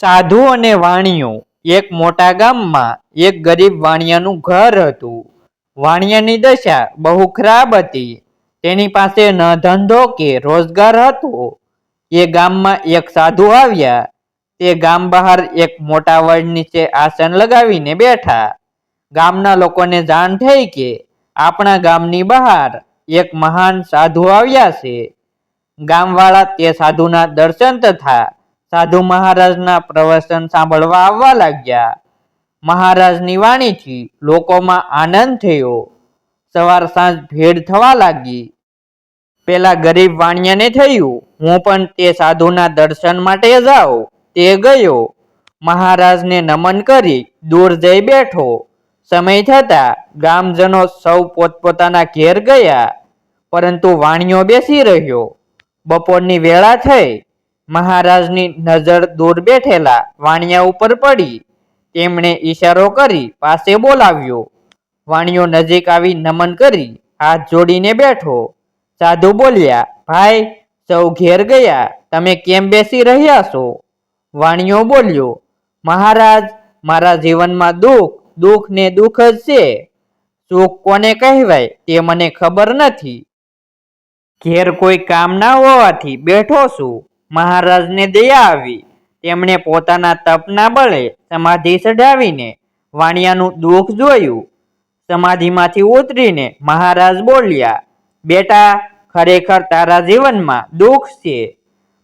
સાધુ અને વાણિયો એક મોટા ગામમાં એક ગરીબ વાણિયાનું ઘર હતું. વાણિયાની દશા બહુ ખરાબ હતી. તેની પાસે ન ધંધો કે રોજગાર હતો. એ ગામમાં એક સાધુ આવ્યા. તે ગામ બહાર એક મોટા વડ નીચે આસન લગાવીને બેઠા. ગામના લોકોને જાણ થઈ કે આપણા ગામની બહાર એક મહાન સાધુ આવ્યા છે. ગામવાળા તે સાધુના દર્શન તથા સાધુ મહારાજના પ્રવચન સાંભળવા આવવા લાગ્યા. મહારાજની વાણીથી લોકોમાં આનંદ થયો. સવાર સાંજ ભેડ થવા લાગી. પેલા ગરીબ વાણિયાને થયું, હું પણ તે સાધુના દર્શન માટે જાઉં. તે ગયો. મહારાજને નમન કરી દૂર જઈ બેઠો. સમય થતા ગામજનો સૌ પોતપોતાના ઘેર ગયા, પરંતુ વાણિયો બેસી રહ્યો. બપોરની વેળા થઈ. મહારાજની નજર દૂર બેઠેલા વાણિયા ઉપર પડી. તેમણે ઈશારો કરી પાસે બોલાવ્યો. વાણિયો નજીક આવી નમન કરી હાથ જોડીને બેઠો. સાધુ બોલ્યા, ભાઈ, સૌ ઘેર ગયા. તમે કેમ બેસી રહ્યા છો? વાણિયો બોલ્યો, મહારાજ, મારા જીવનમાં દુઃખ દુઃખ ને દુઃખ જ છે. સુખ કોને કહેવાય તે મને ખબર નથી. ઘેર કોઈ કામ ના હોવાથી બેઠો છું. મહારાજને દયા આવી. તેમણે પોતાના તપના બળે સમાધિ ચઢાવીને વાણિયાનું દુઃખ જોયું. સમાધિમાંથી ઉતરીને મહારાજ બોલ્યા, બેટા, ખરેખર તારા જીવનમાં દુઃખ છે.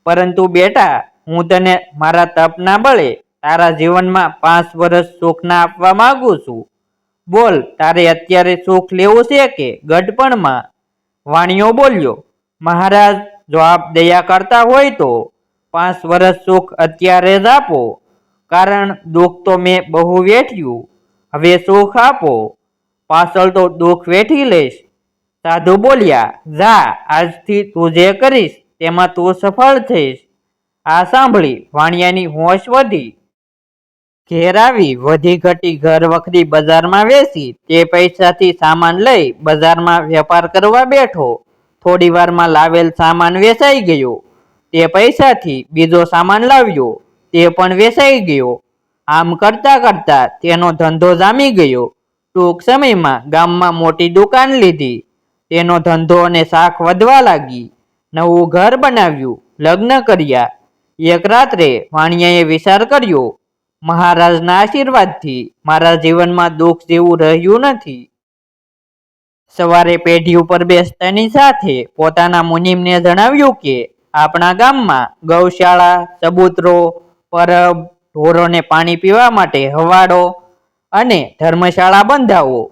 પરંતુ બેટા, હું તને મારા તપના બળે તારા જીવનમાં પાંચ વર્ષ સુખના આપવા માંગુ છું. બોલ, તારે અત્યારે સુખ લેવું છે કે ગઢપણમાં? વાણિયો બોલ્યો, મહારાજ જો આપ દયા કરતા હોય તો પાંચ વર્ષ સુખ અત્યારે જ આપો, કારણ દુઃખ તો મેં બહુ વેઠ્યું. હવે સુખ આપો. પાછળ તો દુઃખ વેઠી લઈશ. સાધુ બોલ્યા, જા, આજથી તું જે કરીશ તેમાં તું સફળ થઈશ. આ સાંભળી વાણિયાની હોશ વધી. ઘેર આવી વધી ઘટી ઘર વખરી બજારમાં વેચી તે પૈસાથી સામાન લઈ બજારમાં વેપાર કરવા બેઠો. થોડી વારમાં લાવેલ સામાન વેચાઈ ગયો. તે પૈસાથી બીજો સામાન લાવ્યો. તે પણ વેચાઈ ગયો. આમ કરતા કરતા તેનો ધંધો જામી ગયો. ટૂંક સમયમાં ગામમાં મોટી દુકાન લીધી. તેનો ધંધો અને શાખ વધવા લાગી. નવું ઘર બનાવ્યું, લગ્ન કર્યા. એક રાત્રે વાણિયાએ વિચાર કર્યો, મહારાજના આશીર્વાદથી મારા જીવનમાં દુઃખ જેવું રહ્યું નથી. સવારે પેઢી ઉપર બેસતાની સાથે પોતાના મુનિમને જણાવ્યું કે, આપણા ગામમાં ગૌશાળા, ચબૂતરો, પરબ, ઢોરોને પાણી પીવા માટે હવાડો અને ધર્મશાળા બંધાવો.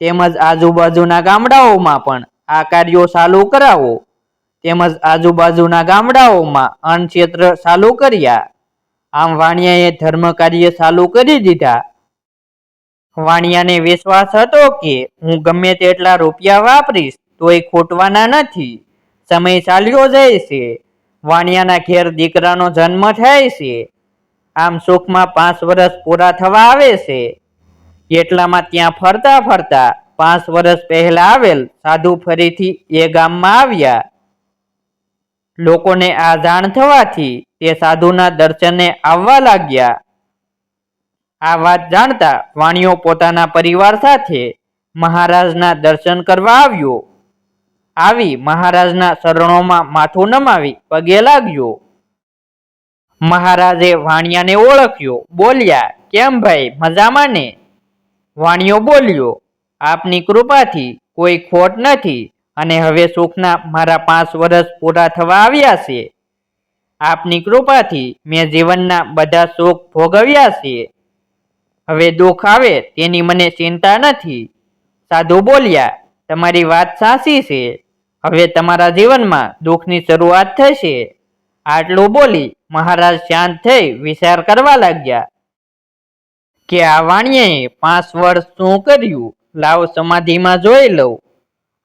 તેમજ આજુબાજુના ગામડાઓમાં પણ આ કાર્યો ચાલુ કરાવો. તેમજ આજુબાજુના ગામડાઓમાં અન્નક્ષેત્ર ચાલુ કર્યા. આમ વાણિયાએ ધર્મ કાર્ય ચાલુ કરી દીધા. વાણિયાને વિશ્વાસ હતો કે હું ગમે તેટલા રૂપિયા વાપરીશ તોય ખોટવાના નથી. સમય ચાલ્યો જાય છે. વાણિયાના ઘેર દીકરાનો જન્મ થાય છે. આમ સુખમાં પાંચ વર્ષ પૂરા થવા આવે છે. એટલામાં ત્યાં ફરતા ફરતા પાંચ વર્ષ પહેલા આવેલ સાધુ ફરીથી એ ગામમાં આવ્યા. લોકોને આ જાણ થવાથી તે સાધુના દર્શને આવવા લાગ્યા. આ વાત જાણતા વાણિયો પોતાના પરિવાર સાથે મહારાજના દર્શન કરવા આવ્યો. આવી મહારાજના શરણોમાં માથું નમાવી પગે લાગ્યો. મહારાજે વાણિયાને ઓળખ્યો, બોલ્યા, કેમ ભાઈ, મજામાં ને? વાણિયો બોલ્યો, આપની કૃપાથી કોઈ ખોટ નથી અને હવે સુખના મારા પાંચ વર્ષ પૂરા થવા આવ્યા છે. આપની કૃપાથી મેં જીવનના બધા સુખ ભોગવ્યા છે. હવે દુઃખ આવે તેની મને ચિંતા નથી. સાધુ બોલ્યા, તમારી વાત સાચી છે. હવે તમારા જીવનમાં દુઃખની શરૂઆત થશે. આટલું બોલી મહારાજ શાંત થઈ વિચાર કરવા લાગ્યા. કે આ વાણિયાએ પાંચ વર્ષ શું કર્યું? લાવ સમાધિમાં જોઈ લઉં.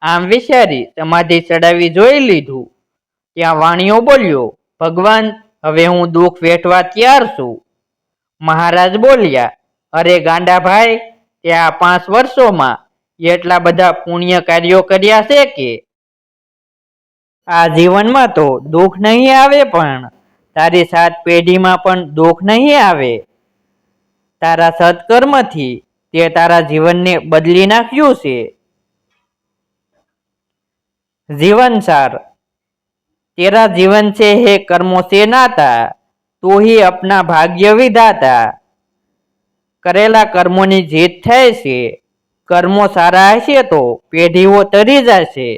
આમ વિચારી સમાધિ ચડાવી જોઈ લીધું. ત્યાં વાણિયો બોલ્યો, ભગવાન, હવે હું દુઃખ વેઠવા તૈયાર છું. મહારાજ બોલ્યા અરે ગાંડા ભાઈ, તે આ પાંચ વર્ષોમાં એટલા બધા પુણ્ય કાર્યો કર્યા છે કે? આ જીવનમાં તો દુઃખ નહીં આવે પણ તારી સાત પેઢીમાં પણ દુઃખ નહીં આવે. તારા સત્કર્મથી તે તારા જીવનને બદલી નાખ્યું છે. જીવન સાર તેરા જીવન છે હે કર્મો સે નાતા તું હિ અપના ભાગ્ય વિધાતા. કરેલા કર્મોની જીત થાય છે, કર્મો સારા હશે તો પેઢીઓ તરી જશે.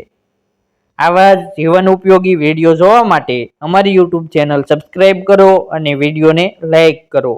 આવા જીવન ઉપયોગી વીડિયો જોવા માટે અમારી યુટ્યુબ ચેનલ સબસ્ક્રાઈબ કરો અને વિડીયોને લાઈક કરો.